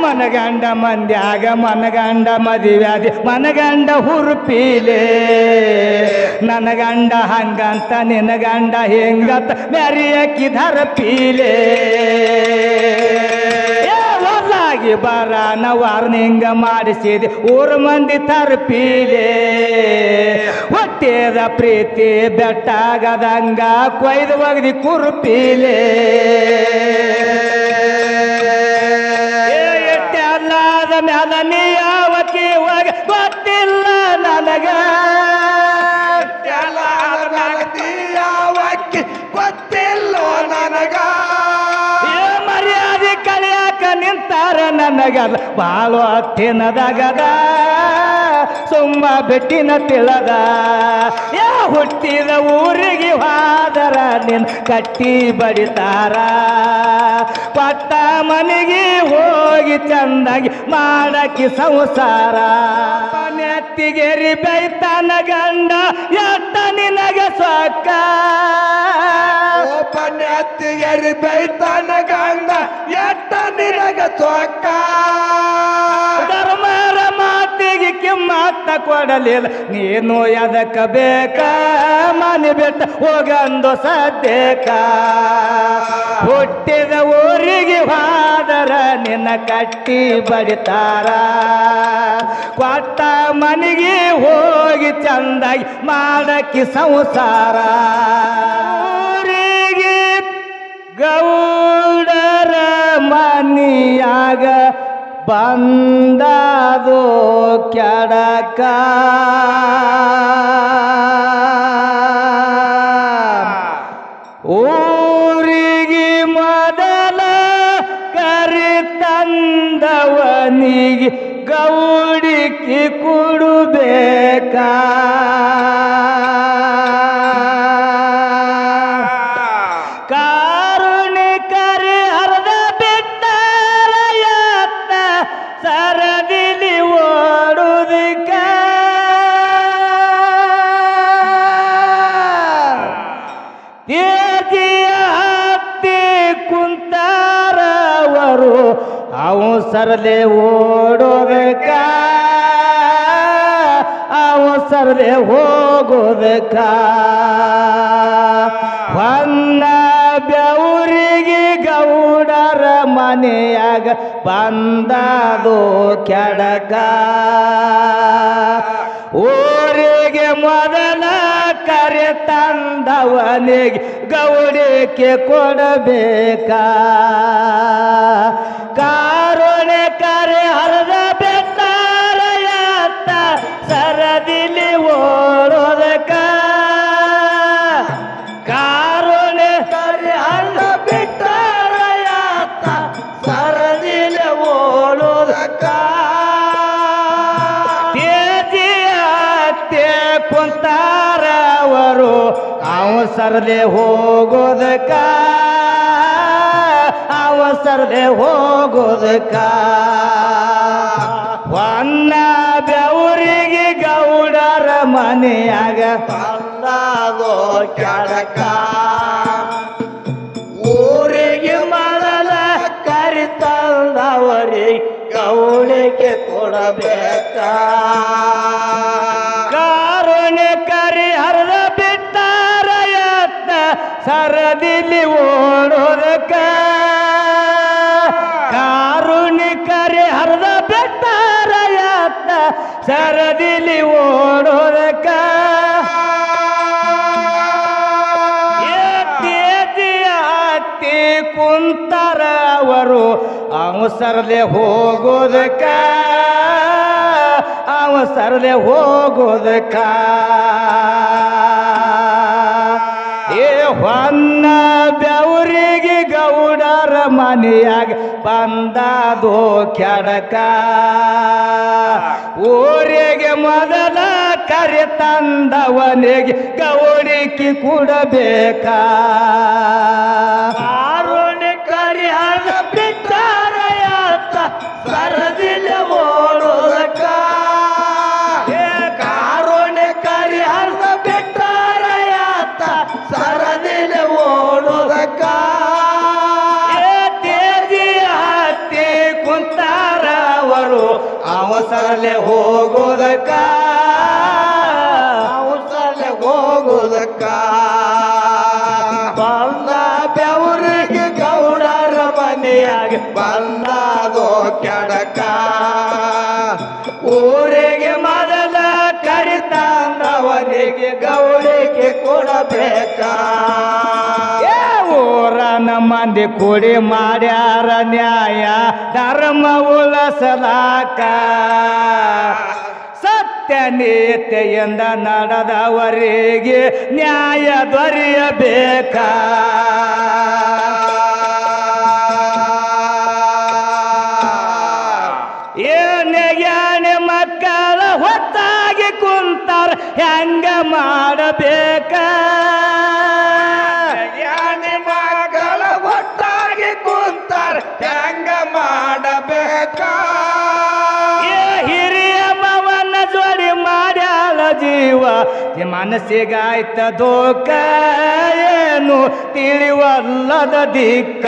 ಮನಗಂಡ ಮಂದ್ಯಾಗ, ಮನಗಂಡ ಮದುವ್ಯಾದಿ, ಮನಗಂಡ ಹುರುಪೀಲೆ. ನನಗಂಡ ಗಂಡ ಹಂಗಂತ, ನಿನಗಂಡ ಗಂಡ ಹೆಂಗಂತ ಮೆರಿಯಕ್ಕಿದರ ಪೀಲೆ ಏ ಹೊರ್ಲಾಗಿ ಬರಾನ ವಾರ್ನಿಂಗ ಮಾಡಿಸಿದೆ, ಊರು ಮಂದಿ ತರ್ಪೀಲೆ. ಹೊಟ್ಟೆದ ಪ್ರೀತಿ ಬೆಟ್ಟಾಗದಂಗ ಕೊಯ್ದು ಒಗದಿ ಕುರುಪೀಲೆ. ನನಗ ಯಾವಕ್ಕೆ ಗೊತ್ತಿಲ್ಲ ನನಗ. ಮರ್ಯಾದೆ ಕಳಿಯಾಕ ನಿಂತಾರ ನನಗಲ್ಲ ಬಾಳು ಅತ್ತಿನದಗದ ಸುಮ್ಮ ಬೆಟ್ಟಿನ ತಿಳದ. ಹುಟ್ಟಿದ ಊರಿಗೆ ಹಾದರ ನಿನ್ ಕಟ್ಟಿ ಬಡಿತಾರ. ಪಟ್ಟ ಮನೆಗೆ ಹೋಗಿ ಚಂದಾಗಿ ಮಾಡಕ್ಕೆ ಸಂಸಾರ. ನೆತ್ತಿಗೆರಿ ಬೈತಾನ ಗಂಡ ಎತ್ತ ನಿನಗೆ ಸೊಕ್ಕ. ಒಬ್ಬನೆತ್ತಿಗೆರಿ ಬೈತಾನ ಗಂಡ ಎತ್ತ ನಿನಗ ಚೊಕ್ಕ ಕಿಮ್ಮತ್ತ ಕೊಡಲಿಲ್ಲ. ನೀನು ಎದಕ್ಕ ಬೇಕ? ಮನೆ ಬಿಟ್ಟ ಹೋಗಂದು ಸದ್ಯಕ ಹುಟ್ಟಿದ ಊರಿಗೆ ಹಾದರ ನಿನ್ನ ಕಟ್ಟಿ ಬಡಿತಾರ? ಕೊಟ್ಟ ಮನೆಗೆ ಹೋಗಿ ಚಂದಾಗಿ ಮಾಡಕ್ಕೆ ಸಂಸಾರ? ಊರಿಗೆ ಗೌಡರ ಮನಿಯಾಗ ಬಂದದು ಕೆಡಕ? ಊರಿಗೆ ಮೊದಲ ಕರಿ ತಂದವನಿಗೆ ಗೌಡಿಕೆ ಕೊಡಬೇಕಾ? ಓಡಬೇಕಾ ಓಡೋದಕ್ಕ? ಅವು ಸರದೆ ಹೋಗೋದಕ್ಕ? ಹೊನ್ನ ಬೆವರಿಗೆ ಗೌಡರ ಮನೆಯಾಗ ಬಂದದು ಕೆಡಕ? ಊರಿಗೆ ಮೊದಲ ಕರೆ ತಂದವನಿಗೆ ಗೌಡಿಕೆ ಕೊಡಬೇಕಾ? ಸರದೆ ಹೋಗೋದಕ್ಕ? ಅವ ಸರದೆ ಹೋಗೋದಕ್ಕ? ಹೊನ್ನ ಬೆವರಿಗೆ ಗೌಡರ ಮನೆಯಾಗ ಬಂದಾದೋ ಕೆಡಕ? ಊರಿಗೆ ಮೊದಲ ಕರಿ ತಂದವರಿಗೆ ಕೊಡಬೇಕ? ಸರದಿಲಿ ಓಡೋದಕ್ಕ ಕಾರುಣಿ ಕರೆ ಹರಿದ ಬೆಟ್ಟಾರ ಯಾತ ಸರದಿಲಿ ಓಡೋದಕ್ಕ ಕುಂತರ ಅವರು. ಅವಸರದೆ ಹೋಗೋದಕ್ಕ. ಅವಸರದೆ ಹೋಗೋದಕ್ಕ. ಹೊನ್ನ ಬೆವರಿಗೆ ಗೌಡರ ಮನೆಯಾಗ ಬಂದದು ಕೆಡಕ. ಊರಿಗೆ ಮೊದಲ ಕರೆ ತಂದವನಿಗೆ ಗೌಡಿಕೆ ಕೊಡಬೇಕಾ? ಅವಸರಲೆ ಹೋಗೋದಕ್ಕ? ಅವಸರಲೆ ಹೋಗೋದಕ್ಕ? ಬಂದ ಬೆವರಿಗೆ ಗೌಡರ ಮನೆಯಾಗ ಬಂದದೋ ಕೆಡಕ? ಊರಿಗೆ ಮೊದಲ ಕರಿತಂದವನಿಗೆ ಗೌರಿಗೆ ಕೊಡಬೇಕ? ಮಂದಿ ಕೂಡಿ ಮಾಡ್ಯಾರ ನ್ಯಾಯ, ಧರ್ಮ ಉಳಸಲಾಕ. ಸತ್ಯ ನೀತಿಯಿಂದ ನಡೆದವರಿಗೆ ನ್ಯಾಯ ದೊರೆಯಬೇಕ. ಏನೇ ಮಕ್ಕಳ ಹೊತ್ತಾಗಿ ಕುಂತಾರ, ಹೆಂಗ ಮಾಡಬೇಕ? ಹಿರಿಯ ಮವನ ಜೋಡಿ ಜೀವ ಮನಸ್ಸಿಗಾಯ್ತ ದೋಕ ಏನು ತಿಳಿವಲ್ಲದ ದಿಕ್ಕ.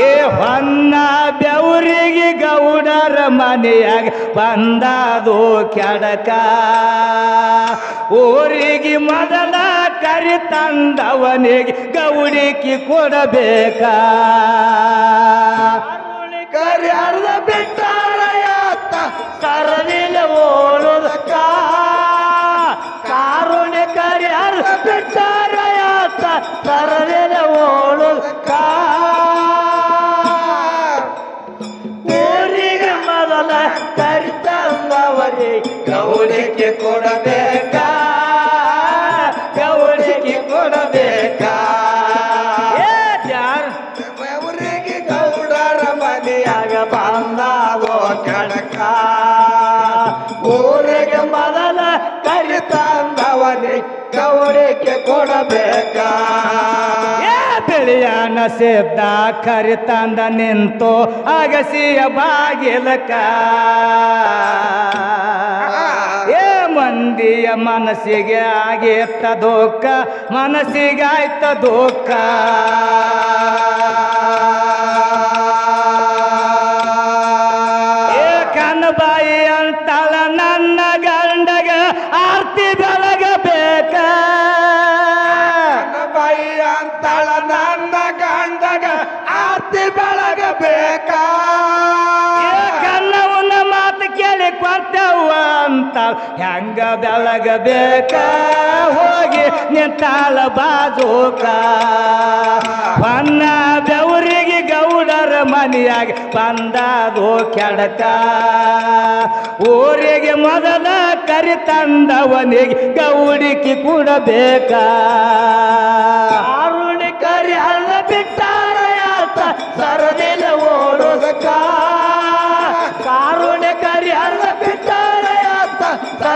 ಏ ಹೊನ್ನ ಬೆವರಿಗೆ ಗೌಡರ ಮನೆಯಾಗ ಬಂದದು ಕೆಡಕ ಊರಿಗೆ ಮೊದಲ ಕರಿ ತಂದವನಿಗೆ ಗೌಡಿಕಿ ಕೊಡಬೇಕಾ? ಕರಿ ಅರ್ಧ ಬಿಟ್ಟಾರ ಯಾತ ಸರದಿಲ್ಲ ಓಡುದಕ್ಕ ಕಾರುಣ್ಯ ಕರಿ ಅರ್ಧ ಬಿಟ್ಟಾರ ಯಾತ ಸರದಿಲ್ಲ ಓಡುದಕ್ಕ ಊರಿಗೆ ಮೊದಲ ಕರಿ ತಂದವನಿಗೆ ಗೌಡಿಕೆ ಕೊಡಬೇಕ? ಬಂದಾದೋ ಕಡಕ? ಊರಿಗೆ ಮೊದಲ ಕರಿತಂದವನಿ ಗೌಡಿಗೆ ಕೊಡಬೇಕ? ಏ ಬಿಳಿಯನ ಸಿದ್ಧ ಕರಿತಂದ ನಿಂತು ಅಗಸಿಯ ಬಾಗಿಲಕ. ಏ ಮಂದಿಯ ಮನಸ್ಸಿಗೆ ಆಗಿತ್ತ ದುಃಖ, ಮನಸ್ಸಿಗಾಯ್ತ ದುಃಖ. ಹೆಂಗ ಬೆಳಗಬೇಕ? ಹೋಗಿ ನಿಂತಾಳ ಬಾಜೋಕ. ಬನ್ನ ಬೆವರಿಗೆ ಗೌಡರ ಮನೆಯಾಗಿ ಬಂದದು ಕೆಡಕ. ಊರಿಗೆ ಮೊದಲ ಕರಿ ತಂದವನಿಗೆ ಗೌಡಿಕಿ ಕೊಡಬೇಕ. ಕರಿ ಅಲ್ಲ ಬಿಟ್ಟಾರ ಯಾತ ಸರದಿಲ್ಲ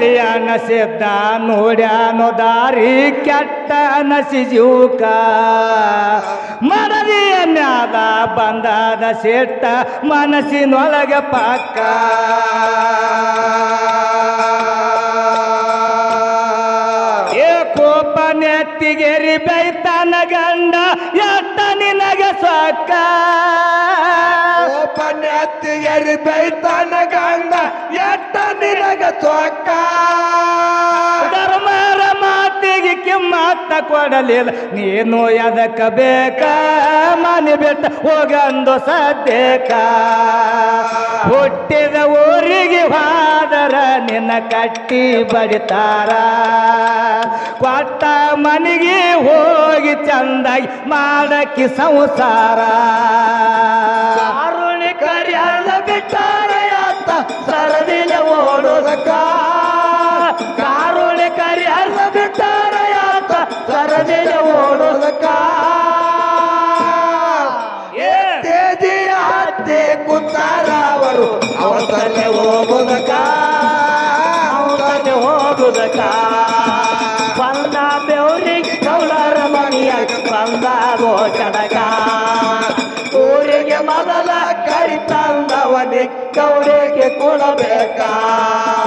ಏ ನಸಿದ್ದ ನೋಡ್ಯಾನು ದಾರಿ ಕೆಟ್ಟ ನಸಿ ಜೀವಕ. ಮನದಿಯ ಮ್ಯಾದ ಬಂದಾದ ಸೆಟ್ಟ ಮನಸ್ಸಿನೊಳಗೆ ಪಕ್ಕ ಏ ಕೋಪ ನೆತ್ತಿಗೆರಿ ಬೈತಾನ ಗಂಡ ಎತ್ತ ನಿನಗೆ ಸೊಕ್ಕ ಓಪನ್ಯತ್ತಿಗೆರಿ ಬೈತಾನ ಗಂಡ ಎಟ್ಟ ಧರ್ಮರ ಮಾತಿಗೆ ಕಿಮ್ಮತ್ತ ಕೊಡಲಿಲ್ಲ. ನೀನು ಎದಕ್ಕ ಬೇಕ? ಮನೆ ಬಿಟ್ಟ ಹೋಗಂದು ಸದ್ಯಕ ಹುಟ್ಟಿದ ಊರಿಗೆ ಹಾದರ ನಿನ್ನ ಕಟ್ಟಿ ಬಡಿತಾರ. ಕೊಟ್ಟ ಮನೆಗೆ ಹೋಗಿ ಚಂದಾಗಿ ಮಾಡಕ್ಕೆ ಸಂಸಾರ. ಅರುಣಿ ಕರಿಯಾದ ಸರದಿಲ್ಲ ಓಡೋದಕ್ಕ ಕಾರುಣಿ ಕರಿಯಾದ ಬಿಟ್ಟಾರ ಯಾತ ಸರದಿಲ್ಲ ಓಡೋದಕ್ಕ ಏ ತೇಜಿಯ ಹತ್ತಿ ಕುಂತಾರ ಅವಸರಲೆ ಹೋಗುದಕ. ಅವಸರಲೆ ಹೋಗುದಕ. ಬಂದ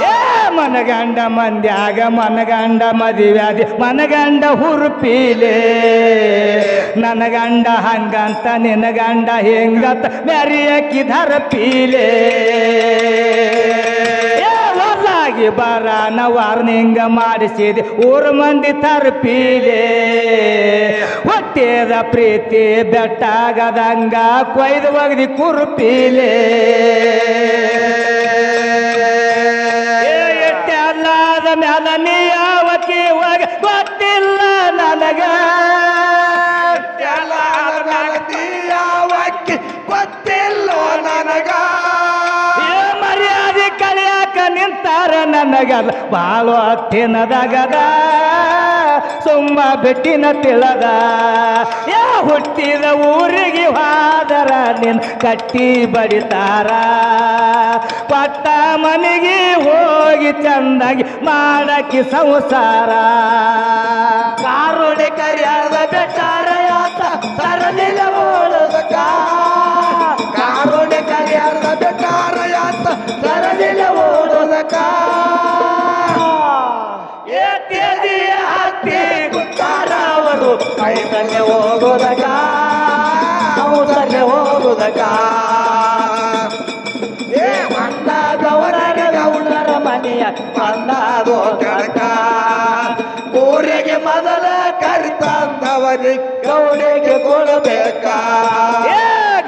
ಏ, ಮನಗಂಡ ಮಂದ್ಯಾಗ ಮನಗಂಡ ಮದುವ್ಯಾದಿ, ಮನಗಂಡ ಹುರುಪೀಲೆ. ನನಗಂಡ ಗಂಡ ಹಂಗಂತ, ನಿನಗಂಡ ಗಂಡ ಹೆಂಗಂತ ಮೆರಿಯಕ್ಕಿದರ ಪೀಲೆ ಏ ಬರ ಬರಾನ ವಾರ್ನಿಂಗ ಮಾಡಿಸಿದೆ, ಊರು ಮಂದಿ ತರ್ಪೀಲೆ. ಹೊಟ್ಟೆದ ಪ್ರೀತಿ ಬೆಟ್ಟಾಗದಂಗ ಕೊಯ್ದು ಒಗದಿ ಕುರುಪೀಲೆ. ನನಗಲ್ಲ ಬಾಳು ಗದ ಸುಮ್ಮ ಬೆಟ್ಟಿನ ತಿಳದ. ಯಾ ಹುಟ್ಟಿದ ಊರಿಗೆ ಹಾದರ, ನಿನ್ ಕಟ್ಟಿ ಬಡಿತಾರ. ಪಟ್ಟ ಮನೆಗೆ ಹೋಗಿ ಚಂದಾಗಿ ಮಾಡಕ್ಕೆ ಸಂಸಾರ. ಕಾರುಣಿ ಕರಿಯಾದ ಬೆಟ್ಟಾರ ಅವಸರಲೆ ಹೋಗೋದಕ ಏ ಬಂದಾದವರಾಗ ಗೌಡರ ಮನೆಯ ಬಂದಾದೋ ಕಡಕ ಊರಿಗೆ ಮೊದಲ ಕರಿತಂದವನಿ ಗೌಡಿಗೆ ಕೊಡಬೇಕ?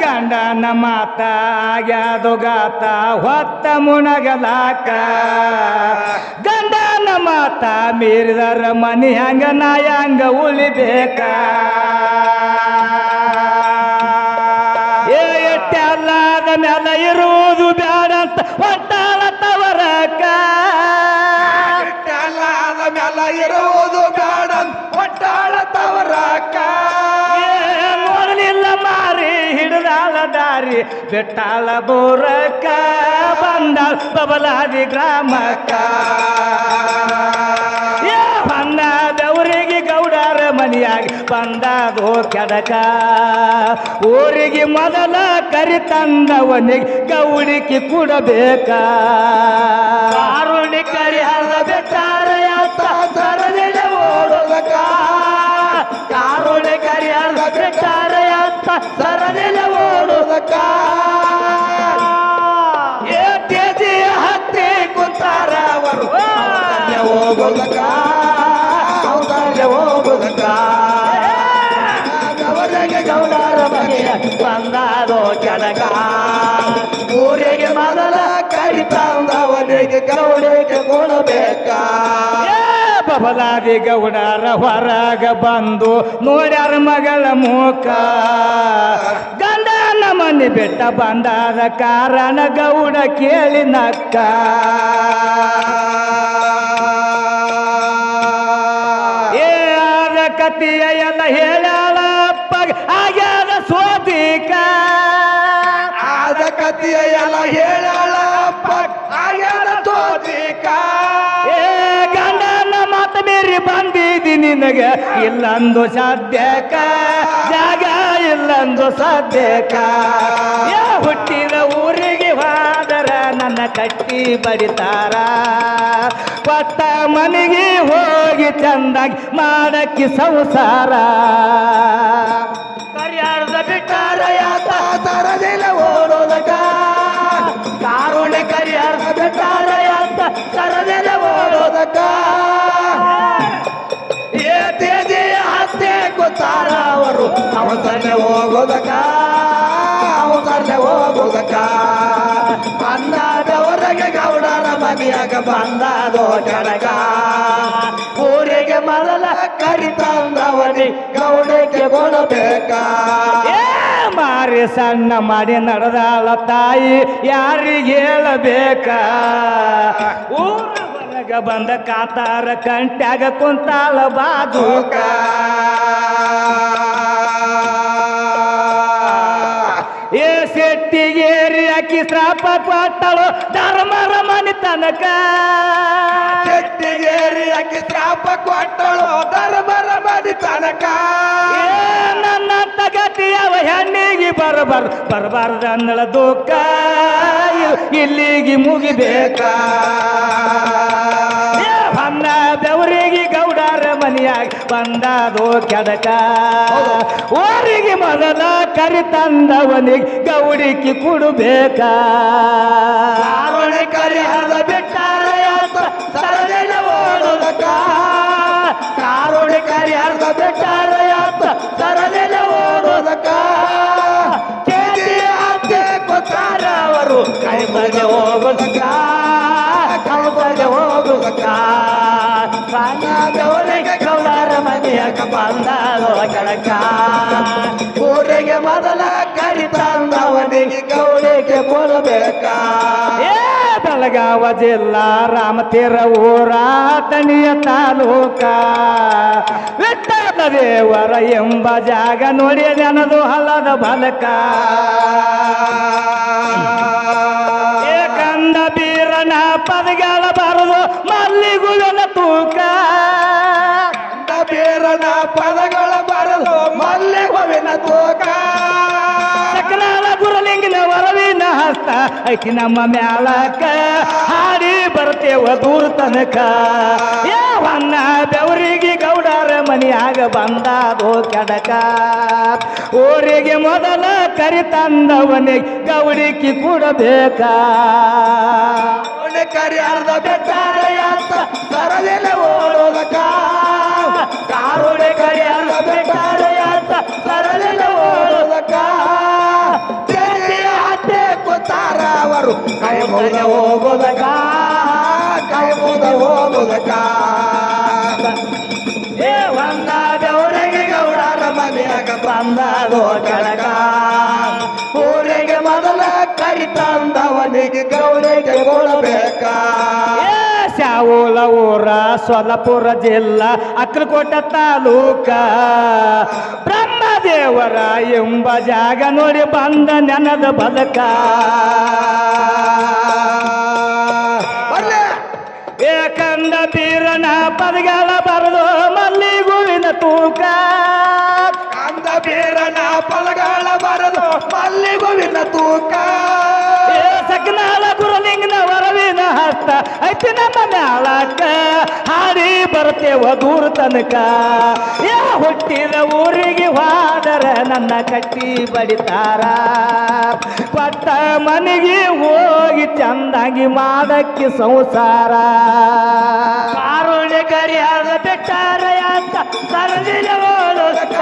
ಗಂಡನ ಮಾತ ಆಗ್ಯಾದು ಗಾತ? ಹೊತ್ತ ಮುಣಗಲಾಕ? ಗಂಡನ ಮಾತ ಮೀರಿದರ ಮನಿ ಹಂಗ ಹಂಗ ಉಳಿಬೇಕ? ಮ್ಯಾಲ ಇರುವುದು ಬ್ಯಾಡ ಅಂತ ಒಟ್ಟಾಳ ತವರಕ ಅಲ್ಲಾದ ಮ್ಯಾಲ ಇರುವುದು ಬೇಡ ಒಟ್ಟಾಳ ತವರ ನೋಡಲಿಲ್ಲ ಮಾರಿ ಹಿಡಿದಾಳ ದಾರಿ ಬೆಟ್ಟಾಳ ಬೋರಕ ಬಂದ ಬಬಲಾದಿ ಗ್ರಾಮಕ್ಕ. ಬಂದಾದೋ ಕೆಡಕ ಊರಿಗೆ ಮೊದಲ ಕರಿ ತಂದವನಿಗೆ ಗೌಳಿಕೆ ಕೊಡಬೇಕ? ಕಾರುಣಿ ಕರಿ ಬೆಟ್ಟಾರ ಯಾತ ಸರದಿನ ಓಡೋದಕ ಕಾರುಣಿ ಕರಿ ಬೆಟ್ಟಾರ ಯಾತ ಸರದಿನ ಓಡೋದಕ ಹತ್ತಿ ಕುಂತಾರ ಅವರು ಅವಸರಲೆ ಬಂದಾದೋ ಕೆಳಗ ಊರಿಗೆ ಮೊದಲ ಕರಿ ತಂದವನಿಗೆ ಗೌಡಿಗೆ ಕೊಡಬೇಕ? ಬಬಲಾದಿ ಗೌಡರ ಹೊರಗ ಬಂದು ನೋಡ್ಯಾರ ಮಗಳ ಮೂಕ. ಗಂಡನ ಮನೆ ಬೆಟ್ಟ ಬಂದಾದ ಕಾರಣ ಗೌಡ ಕೇಳಿ ನಕ್ಕ. ಏ, ಆದ ಕತಿಯ ಎಲ್ಲ ಹೇಳಾಳ ನಿನಗ ಇಲ್ಲಂದು ಸಾಧ್ಯಕ ಜಾಗ ಇಲ್ಲಂದು ಸಾಧ್ಯಕ. ಹುಟ್ಟಿದ ಊರಿಗೆ ಹೋದರ ನನ್ನ ಕಟ್ಟಿ ಬಡಿತಾರ. ಕೊಟ್ಟ ಮನೆಗೆ ಹೋಗಿ ಚಂದಾಗಿ ಮಾಡಕ್ಕೆ ಸಂಸಾರ. ಕರಿಯಾರದ ಬಿಟ್ಟಾರ ಯಾತ ಸರದಿಲ್ಲ ಓಡೋದಕ. ಕಾರುಣಿ ಕರಿಯಾರದ ಬಿಟ್ಟಾರ ಯಾತ ತರದಿಲ್ಲ ಓಡೋದಕ. ಅವರು ಹೋಗೋದಕ್ಕ ಹೋಗೋದಕ ಹೋಗೋದಕ್ಕ. ಹೋಗೋದಕ ಬಂದಾದವರಿಗೆ ಗೌಡರ ಮನೆಯಾಗ ಬಂದಾದೋ ಕಡಗ ಊರಿಗೆ ಮರಲ ಕರಿತಂದವನಿ ಗೌಡಕ್ಕೆ ಕೊಡಬೇಕಾ. ಏ ಮಾರಿ ಸಣ್ಣ ಮಾಡಿ ನಡೆದಾಳ ತಾಯಿ ಯಾರಿಗೆ ಹೇಳಬೇಕ? ಊರ ಹೊರಗ ಬಂದ ಕಾತಾರ ಕಂಟ್ಯಾಗ ಕುಂತಾಳ ಬಾಜೂಕ. ಅಕ್ಕಿ ಶ್ರಾಪ ಕೊಟ್ಟಳು ಧರ್ಮ ರಮನಿ ತನಕ. ಕೆಟ್ಟಿಗೇರಿ ಅಕ್ಕಿ ಶ್ರಾಪ ಕೊಟ್ಟಳು ಧರ್ಮ ಮನಿ ತನಕ. ಏ ನನ್ನ ತಗತಿಯವ ಹೆಣ್ಣಿಗೆ ಬರಬಾರ್ದು ಬರಬಾರ್ದ ಅನ್ನಳ ದುಃಖ. ಇಲ್ಲಿಗೆ ಮುಗಿಬೇಕ? ಗೌಡರ ಬಂದದು ಕೆಡಕ ಊರಿಗೆ ಮೊದಲ ಕರಿ ತಂದವನಿಗೆ ಗೌಡಿಕೆ ಕೊಡಬೇಕ? ಕರಿ ಸರದಿನ ಓಡುದಕ್ಕ? ಕಾರುಣಿ ಅತ್ತೆ ಕೊಟ್ಟಾರ ಅವರು ಕೈ ಬಗೆ ಹೋಗುದಕ್ಕ? ಕೈ ಬಗೆ ಹೋಗುದಕ್ಕ? ಸಾಯದವರಿಗೆ ಮನೆಯಾಗ ಬಂದಾರೋ ಕೆಳಕ ಊರಿಗೆ ಮೊದಲ ಕರಿತಂದವನಿಗೆ ಗೌಡಿಗೆ ಕೊಡಬೇಕಾ ಏ, ಬೆಳಗಾವ ಜಿಲ್ಲಾ ರಾಮತೀರ ಊರ ತಣಿಯ ತಾಲೂಕ. ವಿಠಲ ದೇವರ ಎಂಬ ಜಾಗ ನೋಡಿ ಜನದು ಹಲದ ಬಲಕ ಏಕಂದ ಕಂದ ಬೀರನ ಪದಗಳ ಬೇರನ ಪದಗಳ ಬರಲು ಮಲ್ಲೆ ಹೂವಿನ ತೋಕ. ಸಕಲಾಲ ಗುರಲಿಂಗನ ವರವಿನ ಹಸ್ತ ಐಕಿ ನಮ್ಮ ಮ್ಯಾಲಕ ಹಾಡಿ ಬರ್ತೇವ ದೂರ ತನಕ. ಯಾವನ್ನ ಬೆವರಿಗೆ ಗೌಡರ ಮನಿಯಾಗ ಬಂದಾದೋ ಕೆಡಕ. ಊರಿಗೆ ಮೊದಲ ಕರಿ ತಂದವನಿಗೆ ಗೌಡಿಕಿ ಕೊಡಬೇಕ. ಕರಿ ಅರ್ಧ ಬೆಟ್ಟ ಅಂತ ಸರದಿಲ್ಲ ಓಡೋದಕ್ಕ. ಅವರು ಕೈ ಮುಗಿದ ಹೋಗೋದಕ್ಕ ಕೈ ಮುಗಿದ ಹೋಗೋದಕ ಏ ಒಂದಾದವರಿಗೆ ಗೌಡರ ಮನೆಯಾಗ ಬಂದದೋ ಕೆಳಗ ಊರಿಗೆ ಮೊದಲ ಕೈ ತಂದವನಿಗೆ ಗೌರಿಗೆ ಕೊಡಬೇಕಾ? ಶಾವೂಲ ಊರ ಸೊಲಪುರ ಜಿಲ್ಲಾ ಅಕ್ರಕೋಟ ತಾಲೂಕ. ಬ್ರಹ್ಮದೇವರ ಎಂಬ ಜಾಗ ನೋಡಿ ಬಂದ ನೆನದ ಬದಕ. ಏಕಂದ ಬೀರನ ಪದಗಳ ಐತಿ ನಮ್ಮ ಮ್ಯಾಳಕ್ಕ ಹಾರಿ ಬರ್ತೇವ ದೂರ ತನಕ. ಯಾ ಹುಟ್ಟಿದ ಊರಿಗೆ ಹೋದರ ನನ್ನ ಕಟ್ಟಿ ಬಡಿತಾರ. ಕೊಟ್ಟ ಮನೆಗೆ ಹೋಗಿ ಚಂದಾಗಿ ಮಾಡಕ್ಕೆ ಸಂಸಾರ. ಕಾರುಣ್ಯ ಕರಿಯಾದ ಬೆಟ್ಟಾರ ಅಂತ ಸರದಿಲ್ಲ ಓಡೋದಕ್ಕ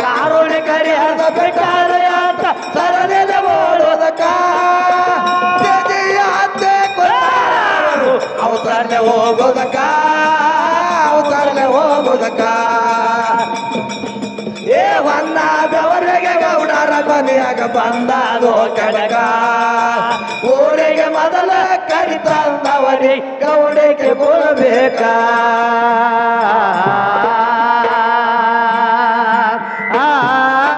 ಕಾರುಣ್ಯ ಕರಿಯಾದ ಬೆಟ್ಟಾರ ಅಂತ ಸರದಿನ ಹೋಗೋದಕ್ಕ? ಅವಸರನೆ ಹೋಗೋದಕ್ಕ? ಏ ಹೊನ್ನ ಬೆವರಿಗೆ ಗೌಡರ ಮನೆಯಾಗ ಬಂದಾದೋ ಕಡಗ ಊರಿಗೆ ಮೊದಲ ಕರಿತಂದವರಿ ಗೌಡಿಗೆ ಕೊಡಬೇಕಾ?